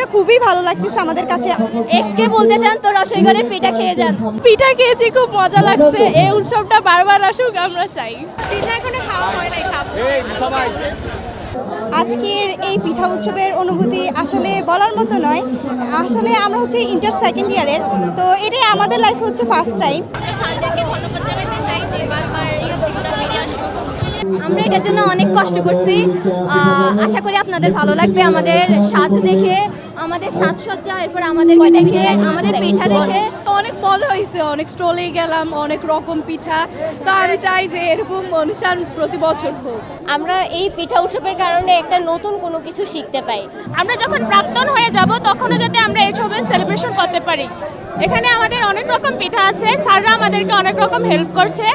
এটা খুবই ভালো লাগতেছে আমাদের কাছে। এক্স কে বলতে চান তো রসইগড়ের পিঠা খেয়ে যান। পিঠা খেয়েছি খুব মজা লাগছে। এই উৎসবটা বারবার আসুক আমরা চাই। পিঠা এখনও খাওয়া হয় নাই খাব আজকের এই পিঠা উৎসবের অনুভূতি আসলে বলার মতো নয়। আসলে আমরা হচ্ছে ইন্টার সেকেন্ড ইয়ারের তো এটাই আমাদের লাইফে হচ্ছে ফার্স্ট টাইম আমরা এটার জন্য অনেক কষ্ট করছি। আশা করি আপনাদের ভালো লাগবে। আমাদের সাজ দেখে আমাদের সাজসজ্জা এরপর আমাদের দেখে আমাদের পিঠা দেখে। অনেক মজা হয়েছে অনেক স্টলে গেলাম অনেক রকম পিঠা। তো আমি চাই যে এরকম অনুষ্ঠান প্রতি বছর হোক। আমরা এই পিঠা উৎসবের কারণে একটা নতুন কোনো কিছু শিখতে পাই। আমরা যখন প্রাক্তন হয়ে যাব তখনও যাতে আমরা এইসবের সেলিব্রেশন করতে পারি। এখানে আমাদের অনেক রকম পিঠা আছে। স্যাররা আমাদেরকে অনেক রকম হেল্প করছে।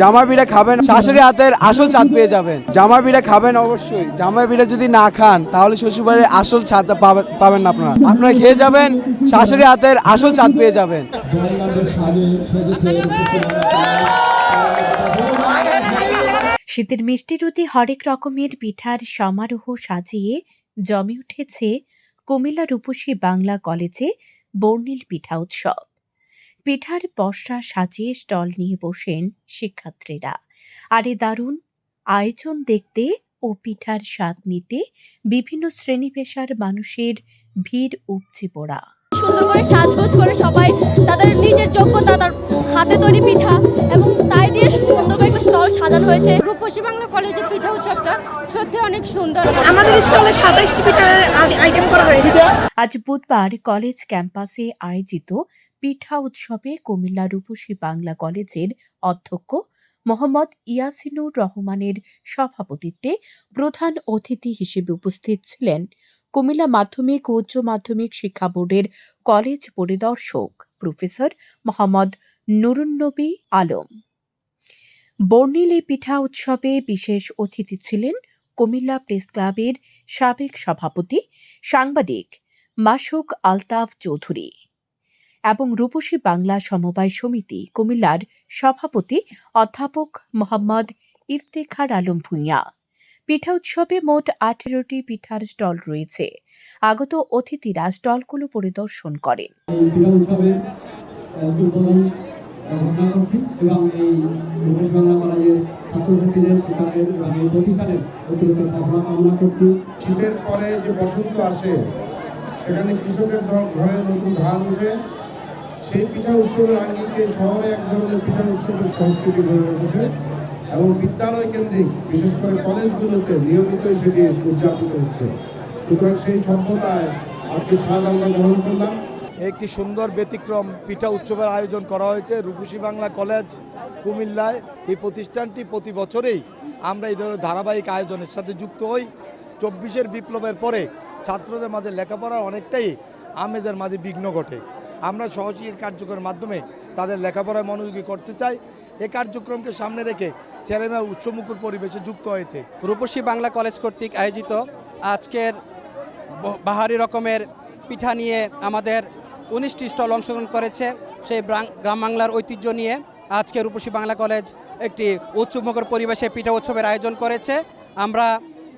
জামা পিঠা খাবেন শাশুড়ি হাতের আসল স্বাদ পেয়ে যাবেন। জামা পিঠা খাবেন অবশ্যই। জামা পিঠা যদি না খান তাহলে শ্বশুরবাড়ির আসল পাবেন না আপনারা। আপনারা খেয়ে যাবেন শাশুড়ি হাতের আসল স্বাদ পেয়ে যাবেন। শীতের মিষ্টি রুটি হরেক রকমের পিঠার সমারোহ সাজিয়ে জমে উঠেছে কুমিল্লা রূপসী বাংলা কলেজে বর্ণিল পিঠা উৎসব। পিঠার পসরা সাজিয়ে স্টল নিয়ে বসেন শিক্ষার্থীরা। আর এ দারুণ! আয়োজন দেখতে ও পিঠার স্বাদ নিতে বিভিন্ন শ্রেণি পেশার মানুষের ভিড় উপচে পড়া। সুন্দর করে সাজগোজ করে সবাই তাদের নিজের যোগ্যতা তার হাতে তৈরি পিঠা এবং তাই দিয়ে সুন্দর করে একটা স্টল সাজানো হয়েছে। রূপসী বাংলা কলেজের পিঠা উৎসবটা সত্যি অনেক সুন্দর। আমাদের স্টলে সাতাইশটি পিঠার আইটেম করা হয়েছে। আজ বুধবার কলেজ ক্যাম্পাসে আয়োজিত পিঠা উৎসবে কুমিল্লা রূপসী বাংলা কলেজের অধ্যক্ষ মোহাম্মদ ইয়াসিনুর রহমানের সভাপতিত্বে প্রধান অতিথি হিসেবে উপস্থিত ছিলেন কুমিল্লা মাধ্যমিক ও উচ্চ মাধ্যমিক শিক্ষা বোর্ডের কলেজ পরিদর্শক প্রফেসর মোহাম্মদ নুরুন্নবী আলম। বর্ণিল পিঠা উৎসবে বিশেষ অতিথি ছিলেন কুমিল্লা প্রেস ক্লাবের সাবেক সভাপতি, সাংবাদিক মাসুক আলতাফ চৌধুরী এবং রূপসী বাংলা সমবায় সমিতি কুমিল্লার সভাপতি অধ্যাপক মোহাম্মদ ইফতেখার আলম ভূঁইয়া। পিঠা উৎসবে মোট আঠেরোটি পিঠার স্টল রয়েছে। আগত অতিথিরা স্টলগুলো পরিদর্শন করেন। শীতের পরে যে বসন্ত আসে সেখানে কৃষকের ঘরে নতুন ধান উঠে সেই পিঠা উৎসবের আঙ্গিকে শহরে এক ধরনের পিঠা উৎসবের সংস্কৃতি গড়ে উঠেছে এবং বিদ্যালয় কেন্দ্রিক, বিশেষ করে কলেজগুলোতে নিয়মিতই সেটি উদযাপিত হচ্ছে। সুতরাং সেই সভ্যতায় আজকে ছাদ আমরা গ্রহণ করলাম। একটি সুন্দর ব্যতিক্রম পিঠা উৎসবের আয়োজন করা হয়েছে রূপসী বাংলা কলেজ, কুমিল্লায়। এই প্রতিষ্ঠানটি প্রতি বছরেই আমরা এই ধরনের ধারাবাহিক আয়োজনের সাথে যুক্ত হই। চব্বিশের বিপ্লবের পরে ছাত্রদের মাঝে লেখাপড়ার অনেকটাই আমেজের মাঝে বিঘ্ন ঘটে। আমরা সহযোগী কার্যক্রমের মাধ্যমে তাদের লেখাপড়ায় মনোযোগী করতে চাই। এ কার্যক্রমকে সামনে রেখে ছেলেমেয়েরা উৎসমুখর পরিবেশে যুক্ত হয়েছে। রূপসী বাংলা কলেজ কর্তৃক আয়োজিত আজকের বাহারি রকমের পিঠা নিয়ে আমাদের উনিশটি স্টল অংশগ্রহণ করেছে। সেই গ্রাম বাংলার ঐতিহ্য নিয়ে আজকে রূপসী বাংলা কলেজ একটি উৎসবমুখর পরিবেশে পিঠা উৎসবের আয়োজন করেছে। আমরা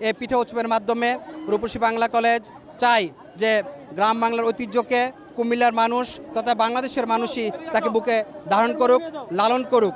এই পিঠা উৎসবের মাধ্যমে রূপসী বাংলা কলেজ চাই যে গ্রাম বাংলার ঐতিহ্যকে কুমিল্লার মানুষ তথা বাংলাদেশের মানুষই তাকে বুকে ধারণ করুক, লালন করুক।